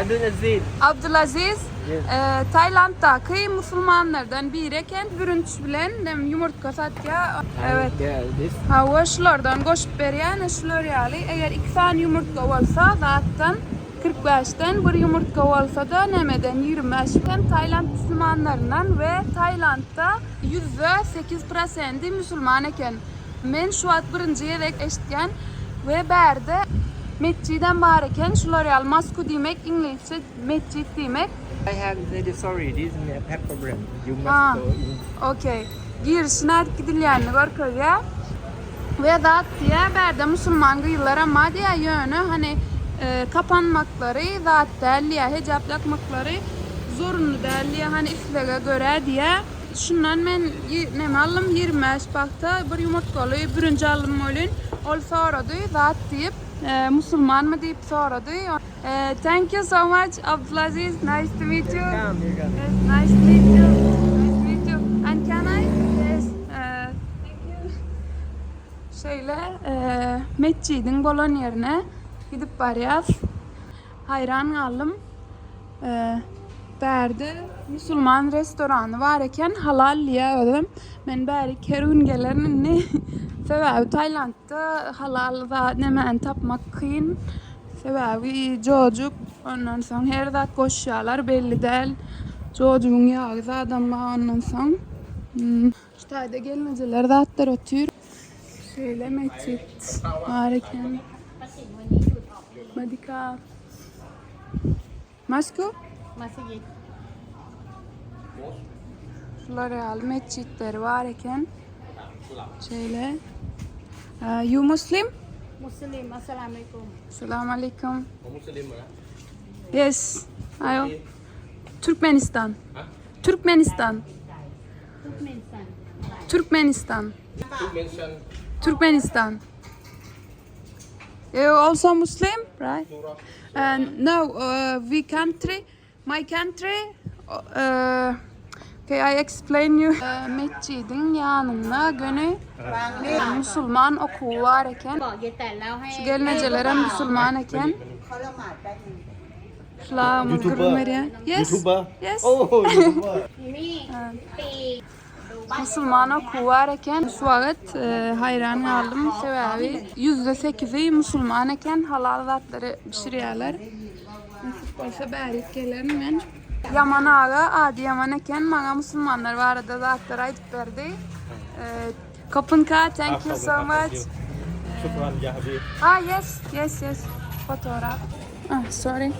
Abdulaziz. Abdülaziz Yes. e, Tayland'daki Müslümanlardan biri eken bürünç bilen dem yumurtka satya. Evet. Hava şulardan goşup berýän şular ýaly eger iki tane yumurtka bolsa zatdan 45'ten bir yumurtka bolsa da nemeden 25'ten Tayland Müslümanlarından ve Tayland'da %8% Müslüman eken. Men şu at birinci yerek eşitken ve berde Metçiden bar eken şular ýaly masku diýmek, İngilizce metçid diýmek. I have very sorry. This is a pet problem. You must Ah. go in. Okey. Girişine artık gidilýänini görkezýär. Ve zat diye berde Müslüman gıyıllar ama diye yönü hani e, kapanmakları zat derliye hicap yakmakları zorunlu derliye hani islege göre diye şundan men neme aldım 25 bakta bir yumurtkalı birinci aldım olun ol soradı zat deyip e, Müslüman mı deyip soradı. E, thank you so much Abdulaziz. Nice to meet you. Yes, nice to meet you. Nice to meet you. And can I? Yes. Uh, thank you. Şöyle e, Metçi'nin bolon yerine gidip barıyaz. Hayran kaldım. E, Berde Müslüman restoranı var eken halal diye ödüm. Ben beri kerun gelerin ne sebebi Tayland'da halal da nemen tapmak kıyın. Sebebi çocuk ondan sonra her zat koşuyorlar belli değil. Çocuğun yağı adamlar ondan sonra. Hmm. İşte hayda gelmeceler zatlar oturuyor. Şöyle meçit var eken. Madika. Masko? Masjid. Şular al mescitleri var eken. Şöyle. Uh, you Muslim? Muslim. Assalamualaikum. Selamun Aleyküm. Yes. Ayo. Türkmenistan. Türkmenistan. Turkmenistan. Türkmenistan. Türkmenistan. You also Muslim, right? Uh, no, uh, we country, my country. Uh, okay, e, I explain you. Uh, mescidin yanında günü Müslüman okulu var iken şu gelincelere Müslüman iken Şla mızgırmeriye. Yes. YouTube'a. Yes. Oh, YouTube'a. Müslümana kuvarken şu vakit e, hayran kaldım sebebi %8'i Müslümanken halal zatları pişiriyorlar. Olsa berikelerin men. Yaman ağa adi yaman eken bana Müslümanlar var arada zatları ayıp verdi. E, Kapınka thank you so much. Shukran, ya Habib. Ah yes yes yes fotoğraf. Ah sorry.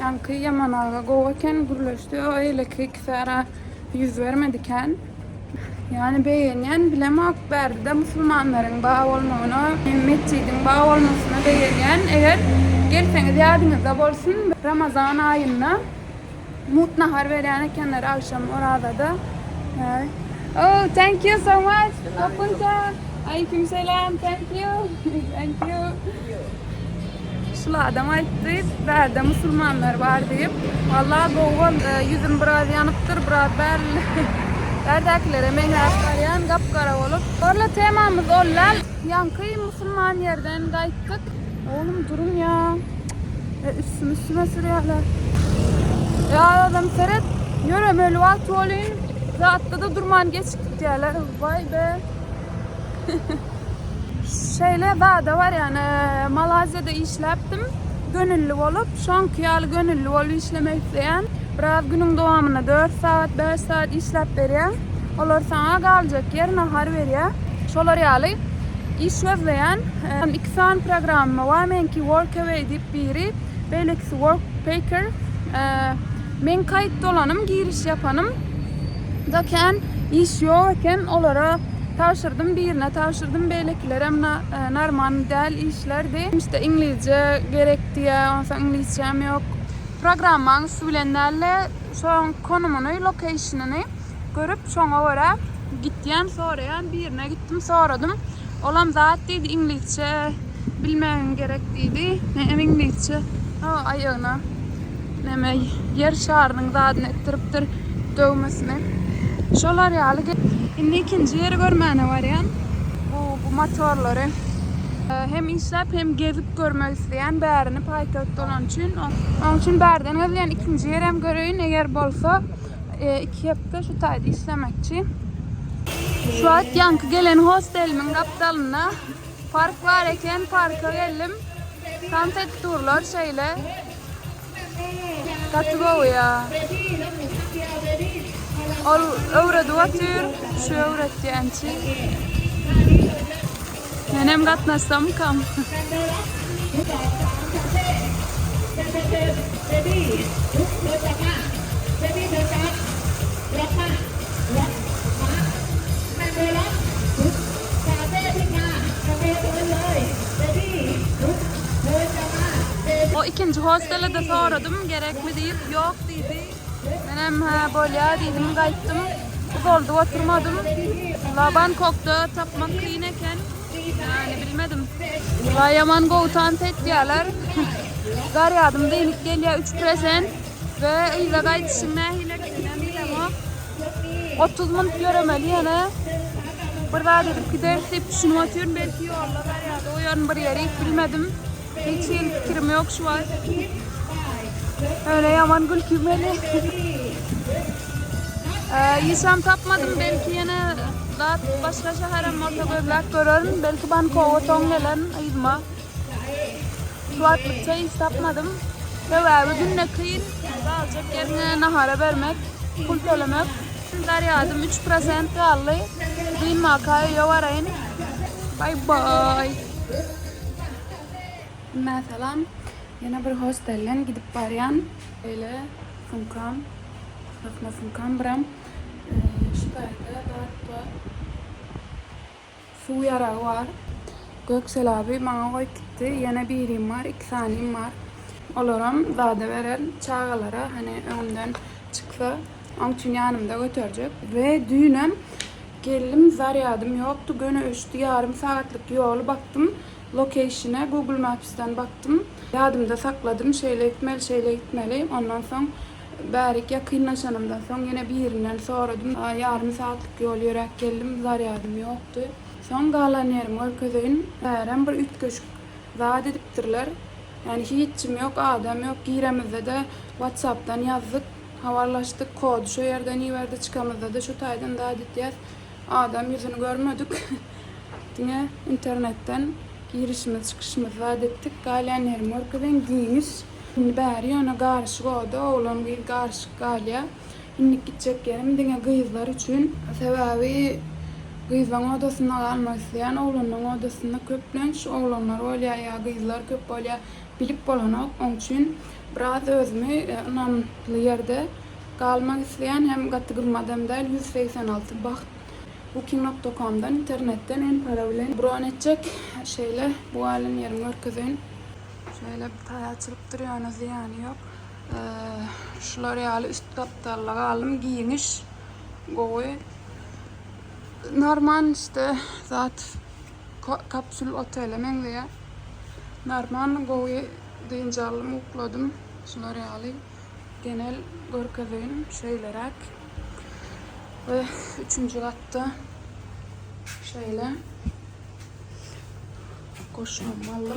Yankı yaman ağa govaken gürleşti öyle ki kısara yüz vermediken. Yani beğenen bilemek verdi de Müslümanların bağ olmağını, mescidin bağ olmasını beğenen eğer gelseniz yadınızda bolsun Ramazan ayında mut nahar ekenler akşam orada da. Oh, thank you so much. Kapunta. Aleyküm selam. Thank you. thank you. Şula adam aytdı, berde Müslümanlar var deyip. Vallahi doğal e, yüzüm biraz yanıptır, biraz belli. Berdekilere meğer arayan kapkara olup. Orla temamız olan yankı Müslüman yerden kayıttık. Oğlum durun ya. E, üstüm üstüme sürüyorlar. Ya adam seret. Yürü böyle vakti olayım. Zatta da durman geçtik diyorlar. Vay be. Şeyle daha da var yani Malazya'da işleptim. Gönüllü olup, şu an kıyalı gönüllü olup işlemek isteyen. Biraz günün doğamına 4 saat, 5 saat işlep veriyor. Olur sana kalacak yer nahar veriyor. Şolar yalı iş gözleyen e, iki tane programı var. Menki Workaway deyip biri. Beleksi Workpacker. E, men kayıt dolanım, giriş yapanım. Daken iş yokken olara tavşırdım birine tavşırdım belekler ama e, normal değil işlerdi. İşte İngilizce gerek diye ondan İngilizcem yok. Programın söylenenlerle şu an konumunu, location'ını görüp sonra oraya gittiyen sorayan birine gittim soradım. Olam zaten dedi İngilizce bilmem gerekliydi. Ne İngilizce. Ha ayağına. Neme yer şarının zaten ettiriptir dövmesini. Şolar yalı. Şimdi ikinci yeri görmene var ya. Bu, bu motorları. Ee, hem işlep hem gezip görmek isteyen bärini paýkatda olan üçin onun üçin bärden gezýän ikinji yer hem göreýin eger bolsa e, iki hepde şu taýda işlemekçi. Şu an yankı gelen hostelimin kaptalına park var eken parka geldim. Tam tek turlar şeyle. Katı ya. Ol öwredi otur, şu öwretdi ançy. Menem gatnaşsam kam. O ikinci hostele de soradım gerek mi deyip yok dedi. Benim böyle dedim kayıttım. Bu oldu oturmadım. Laban koktu tapmak kıyın eken. Yani bilmedim. La yaman goğutan tet diyorlar. Gar yadım deynik geliyor 3 present. Ve ile kayıtışın ne hile bilem o. 30 minut göremeli yani. Burada dedim ki ders hep düşünüp atıyorum belki yollar ya o yarın bir yere hiç bilmedim. Hiç iyi fikrim yok şu an. Öyle yaman gül kümeli. ee, yisem tapmadım belki yine daha başka şehre motogoylak görürüm. Belki ben kova tongelen ayırma. Şu atlıkça hiç tapmadım. Ve abi günne kıyın. Alacak yerine nahara vermek. Pul söylemek. Daryadım 3% kaldı. Kıyın makayı yok arayın. Bye. Bye. Mesela yana bir hostellen gidip baryan. Öyle funkam safma funkam bram şu tayda da su yarağı var. Göksel abi bana koy gitti yana birim var iki saniyem var. Olurum zade veren çağalara hani önden çıksa onun için yanımda götürecek ve düğünem geldim zar yadım yoktu gönü ölçtü yarım saatlik yolu baktım location'a Google Maps'ten baktım. Yadımda sakladım. Şeyle gitmeli, şeyle gitmeli. Ondan sonra Bərik yakınlaşanımdan sonra yine bir yerinden soradım. Yarım saatlik yol yürek geldim. Zar yadım yoktu. Son kalan yerim Örközöy'ün bərəm bir üç köşk zat ediptirler. Yani hiçim yok, adam yok. Giremizde de Whatsapp'tan yazdık. Havarlaştık kod. Şu yerden iyi verdi çıkamızda da şu taydan daha yaz. Adam yüzünü görmedik. Yine internetten girişimiz çıkışımız vaat ettik. Galyan yerim orkadan giymiş. Şimdi bari ona karşı koydu. Oğlan bir karşı galya. Şimdi gidecek yerim dine kızlar için. Sebebi kızların odasında kalmak isteyen oğlanın odasında köplenç. Oğlanlar öyle ya kızlar köp öyle bilip bolanak. Onun için biraz özümü e, namlı yerde kalmak isteyen hem katı kılmadım değil 186 bak Booking.com'dan internetten en para bilen bron edecek şeyle bu halin yerim merkezin. Şöyle bir tay açılıp duruyor ana ziyanı yok. Ee, şu L'Oreal üst kaptalı aldım giyiniş. Goy. Normal işte zat kapsül otelemen diye. Normal goy deyince aldım ukladım. Şu L'Oreal'i genel görkezin şeylerak. Ve üçüncü katta şöyle koşmamalı.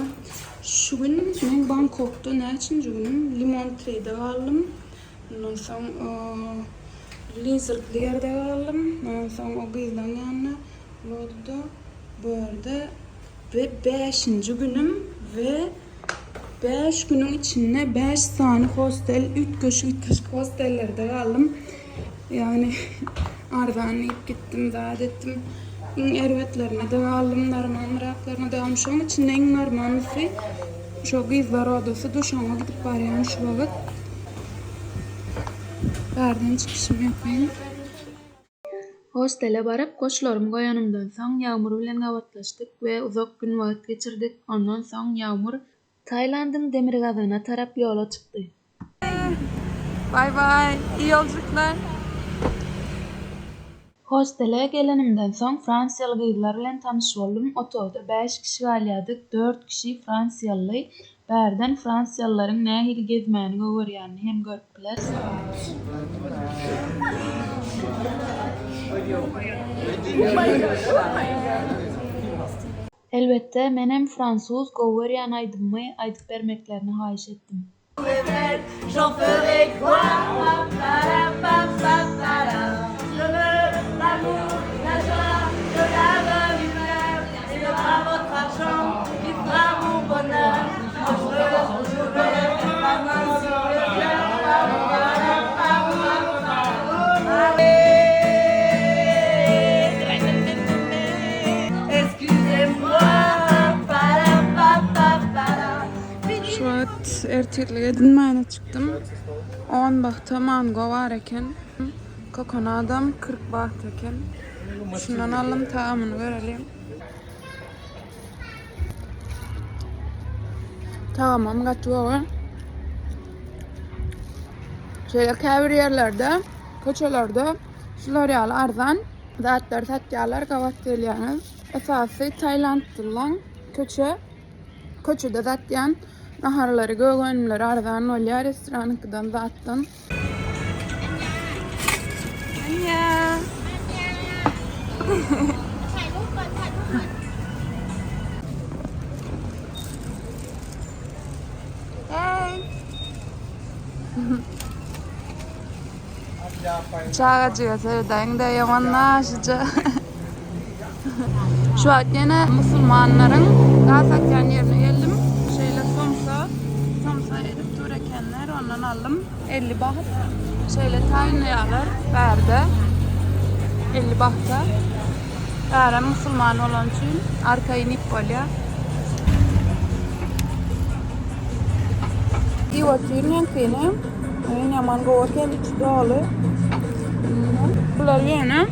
Şu gün ben Bangkok'ta ne için günüm limon tree'de kaldım. Ondan sonra e, lizardlı yerde kaldım. Ondan sonra o kızdan yanına oldu. Böyle ve beşinci günüm ve beş günün içinde beş tane hostel, üç köşk, üç köşk hostellerde kaldım. Yani ardanlayıp gittim, zat ettim. Ervetlerine de aldım, narman meraklarına da almış. Onun içinde en narmanlısı şu kızlar odası duşama gidip barayan şu vakit. Berden çıkışımı yapayım. Hostele barıp koçlarım koyanımdan soň yağmur bilen gawatlaşdyk we uzak gün wagt geçirdik. Ondan soň yağmur Tayland'ın demir gazyna tarap yola çıktı. Bye bye. İyi yolculuklar. Hostele gelenimden soň Fransiýaly gyzlar bilen tanış boldum. Otowda 5 kişi galýadyk, 4 kişi Fransiýaly. Bärden Fransiýalylaryň nähili gezmäni görýärni hem görüpdiler. Elbette menem Fransuz goweryan aydymmy aýdyp bermeklerini haýyş etdim. An ertirliğe dinmeyene çıktım. 10 bahta mango var eken. Kokonadam 40 baht eken. Şundan alım tamamını verelim. Tamam gatwa. Şöyle kavir yerlerde, koçalarda şular yağlı arzan. Zatlar tatyalar kavat geliyorsunuz. Esası Tayland'dan köçe Koçu'da zaten naharları, göğönümleri aradan olya restoranıkıdan zaten. Anya. Hey. Çağacıya sevdayın da yamanlaşıcı. Şu an yine Müslümanların Gazakyan yerine ondan aldım. 50 baht. Şeyle tayinliyorlar verdi. 50 bahta. Veren Müslüman olan için arkayı Nipolya. I vaktin yankine. Öyle yaman govarken içi dolu. Bunlar yine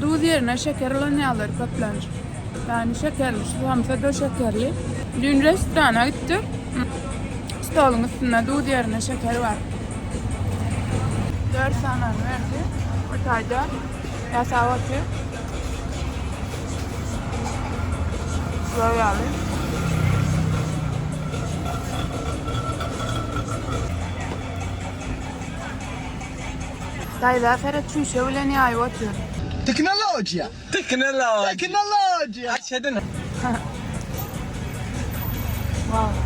duz yerine şekerleniyorlar kaplanca. Yani şekerli, şu hamsa da şekerli. Dün restorana gittim. Stolun üstünde duz yerine şeker var. Dört tane verdi. Ortayda yasavatı. Böyle alayım. Dayda fere çüşe ulen yayı atıyor. Tecnologia! Tecnologia! Tecnologia! Aşağıdan. Wow.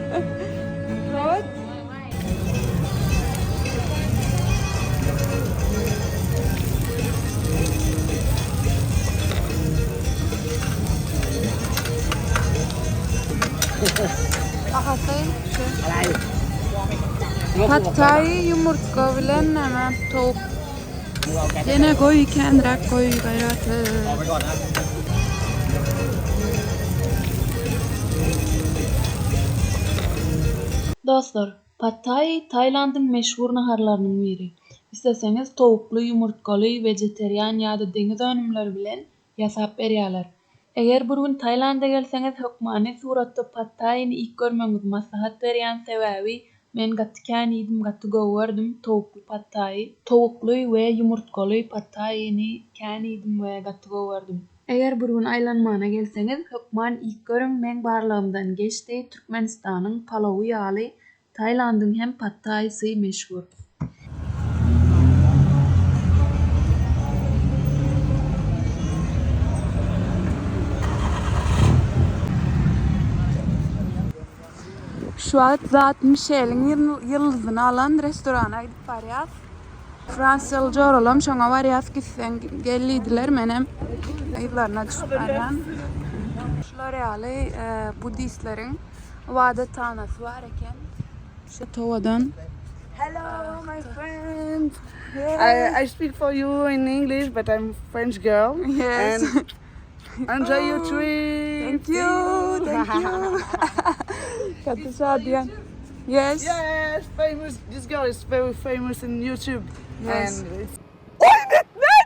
Thai yumurta bilen hemen tavuk. Yine koy kendine koy gayratı. Dostlar, Pad Thai Tayland'ın meşhur naharlarının biri. İsteseniz tavuklu, yumurtkalı, vejeterian ýa-da deňiz önümleri bilen ýasap berýärler. Eger bir gün Taýlanda gelseňiz hökmany suratda Pad Thai'ni ilk görmeňiz maslahat berýän sebäbi Men gatty kän idim, gatty göwerdim, towukly patdaýy, towukly we ýumurtgaly patdaýyny kanydym idim we gatty göwerdim. Eger bir gün aýlanmana gelseňiz, hökman ilk görüň meň barlygymdan geçdi, Türkmenistanyň palawy ýaly, Taýlandyň hem patdaýsy meşhur. Şu an zat Michelin yıl- yıldızını alan restorana gidip varýas. Fransızca oralam şoňa varýas gitsen gelýdiler menem ýyllaryna düşüp barýan. Şular ýaly e, Budistleriň wada tanasy bar eken. Şu towadan Hello, my friend. I, I speak for you in English, but I'm French girl. Yes. And enjoy your trip. Thank you. Thank you. Şadiyan. Yes. Yes, famous. This girl is very famous in YouTube. Yes. And it's. Oh,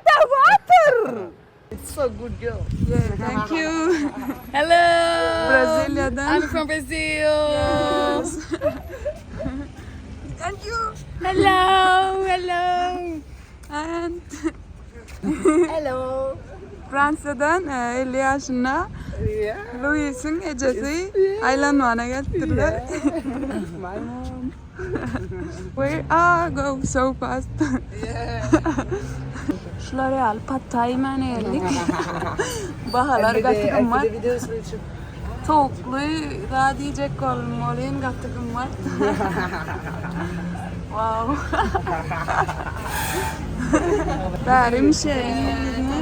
the water! It's so good girl. Yeah, thank you. Hello. Brezilya'dan. I'm from Brazil. Yes. thank you. Hello, hello. And Hello. Fransa'dan e, 50 yaşında Yeah. Louis'in ecesi aylanmana getirdiler. Where ah go so fast. L'Oreal Pad Thai mene geldik. Bahalar gattıkım var. Tavuklu daha diyecek olmalıyım gattıkım var. wow. Berim şey.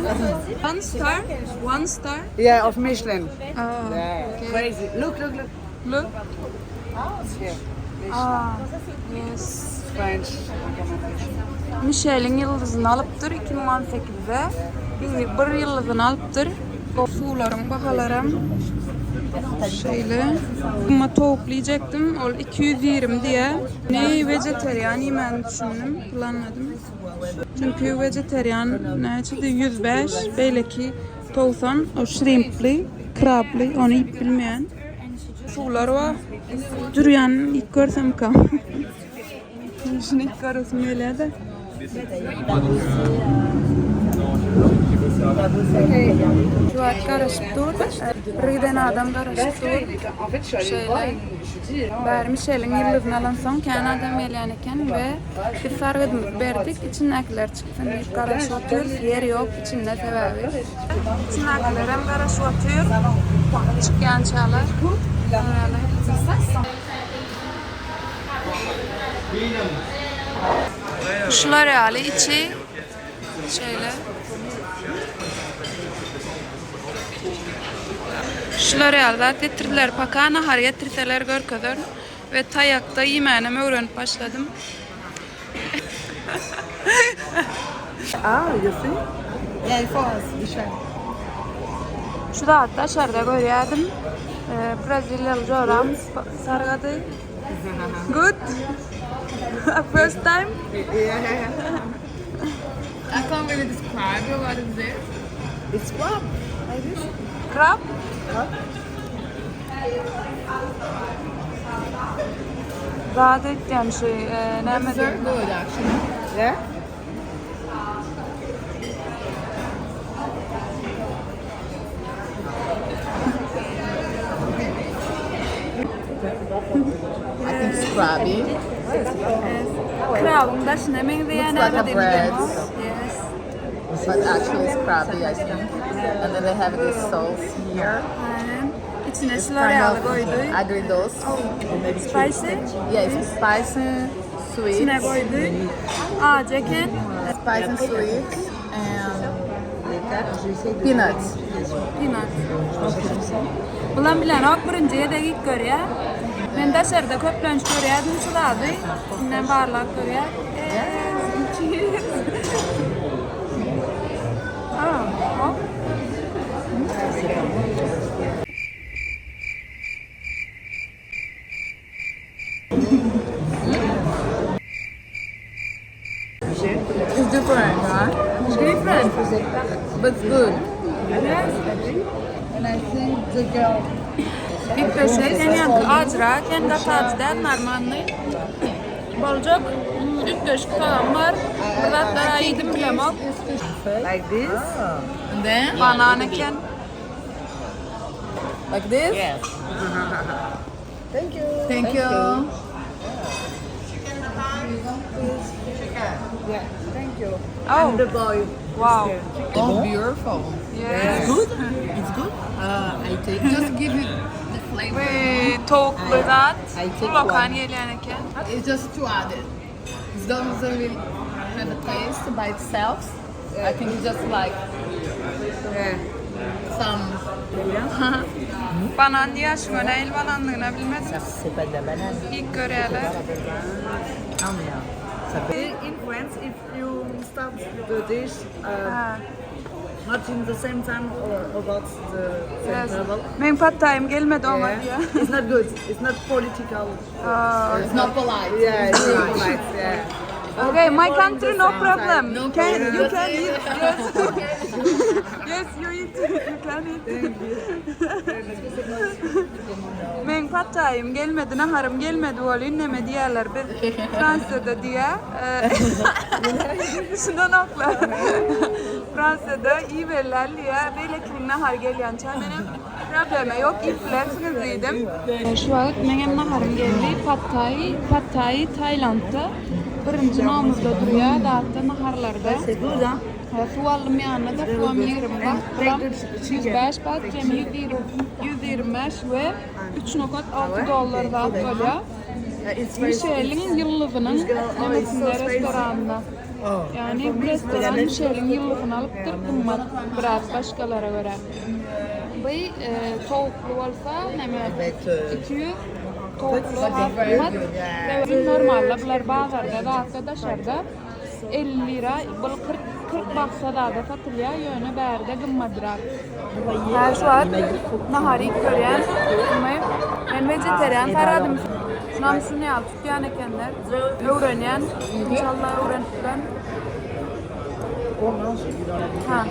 One star. One star. Yeah, of Michelin. Oh, Yeah. Crazy. Look, look, look. look. Yeah. Ah, yes. French. Michelin yıldızını alıptır 2018'de. Bir, bir yıldızını alıptır. O suların bahalarım. Şöyle. Ama toplayacaktım. O 220 diye. Ne vejetaryen yemen düşündüm. Planladım. Çünkü vejetaryen ne çıktı 105. Belki 90. O shrimpli, krabli. Onu hiç bilmeyen. Sular var. Duruyan ilk görsem kam. Şunu ilk görsem öyle de. Dur. Riden adam karışık dur. Şöyle. Vermiş şeyin yıldızını alan son kendi adam eğlenirken ve bir sargıdım verdik. İçindekiler çıksın diye karışık atıyor. Yer yok içinde sebebi. İçindekiler hem karışık atıyor. Çıkan çağlar. Şular yani içi şöyle. Yani getirdiler pakana har getirseler gör kadar ve tayakta yemeğimi öğrenip başladım. See? Yeah, for us, Michel. Şu da hatta şarda görüyordum. Ee, Brezilyalı coram sargadı. Good. First time. I can't really describe. What is it? It's crab. Crab. Daha da yani şey, e, ne It's very good actually. Yeah? I think it's crabby. Krabın da şimdi ben de yani Looks like a öyle bread. dedim. Yes. But actually it's crabby I think. And then they have this sauce here. Aynen. İçine It's şılar kind koydu. of agridos. Spicy. Yeah, it's spicy, sweet. İçine koydu. Aa, ceket. Spicy and sweet. And peanuts. Peanut. Ulan bilen ok birinci yedek görüyor. Ben de şerde köplenç görüyordum şuradı. Ne barlak görüyor. Cheers. Aa, hop. It's different, right? It's different. But good. And I think the girl sen yankı acra, kendi tatlıda normalni. Bolcuk, ilk döşkü falan var. Kıvatlara yedim bilemok. Like this? and then Bananeken. Like this. Yes. Thank you. Thank you. you. Yeah, thank you. Oh, And the boy. wow. Oh, beautiful. Yes. It's good. Uh, I take just give it the flavor. Ve tavuklu zat. I take Lokan one. yeleneken. It's just to add it. It doesn't really have a taste by itself. I think it's just like Yeah. some. Banan diye aşkına el bananlığına bilmez. İlk göreler. In France, if you start the dish uh, not in the same time or about the same yes. level, Benim patayım gelmedi ama yeah, it's not good. It's not political. Aa, It's not polite. Yeah, it's not polite. Yeah. Okay, my country no problem. No can, problem. You can eat. Yes. yes, you eat. You can eat. Men patayım gelmedi, naharım gelmedi, oğlu inneme diyorlar bir Fransa'da diye. Ee, Şundan oklar. Fransa'da iyi verirler diye böyle kirin nahar geliyen benim probleme yok, infleksiniz dedim. Şu an benim naharım geldi, Patay, Patay, Tayland'da. Birinci namızda duruyor, dağıtta naharlarda. Yanında fuam 20 bak. 105 bak cem 120 125 ve 3.6 dolar da atölye. Michelin yıllığının nemesinde restoranda. Yani bu restoran Michelin yıllığını alıp kımmat biraz başkalara göre. Bu e, tavuklu olsa neme 200 tavuklu ve normalde bunlar bazarda da arkadaşlarda 50 lira, bu 40 40 baksa da da satılıyor, yönü berde gımmadırar. Her şu an nahari kören, ben vejeteryan taradım. Şunu al, tutuyan ekenler, öğrenen, inşallah öğrenirler. Ha,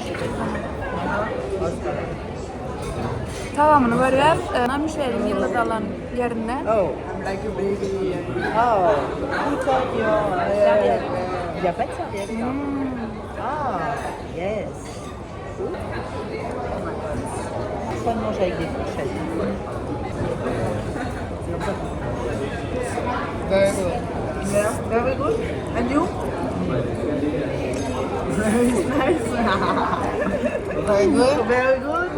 Tamamını veriyor. Nam şeyin yıllık alan yerine. Oh, I'm like a baby. Oh, who taught you? Uh, Ça mange avec des fourchettes. Very good. Yeah, very good. And you? Very nice. very good. Very good.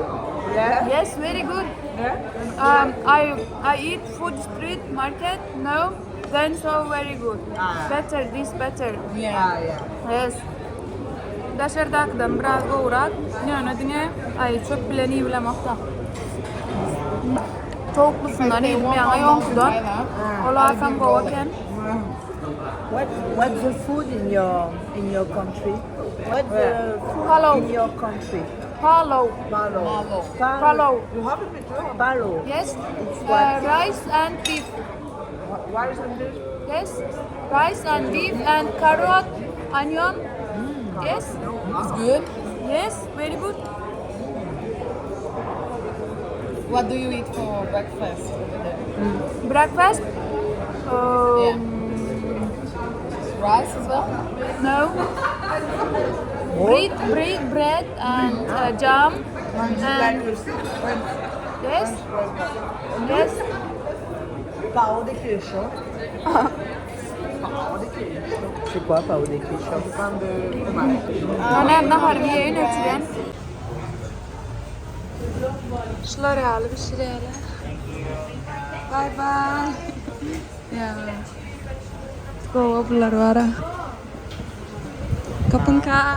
Yeah. Yes, very good. Yeah. Um, I I eat food street market. No, then so very good. Ah. Better this better. Yeah, yeah. Yes. Dışarıdakinden biraz uğrak. Ne ne Ay çok bilen iyi bilen hafta. Tavuklusundan iyi bilmeyen yonkudan. Ola sen govaken. What What's the food in your in your country? What's the food Hello. in your country? Palo. Palo. Palo. You have a picture? Palo. Yes. Uh, rice and beef. Why is it? Yes. Rice and beef and carrot, onion. Yes. It's good. Yes. Very good. What do you eat for breakfast over there? Breakfast. Um, Rice as well? No. Bread, bread, bread and uh, jam. And yes. Yes. Pao de queijo. C'est quoi, pas au déclichon Pain de fromage. Ana nahar yiyin ötüren. Şular yalı bir yalı. Bye bye. ya. Go bunlar var ha. Kapın ka.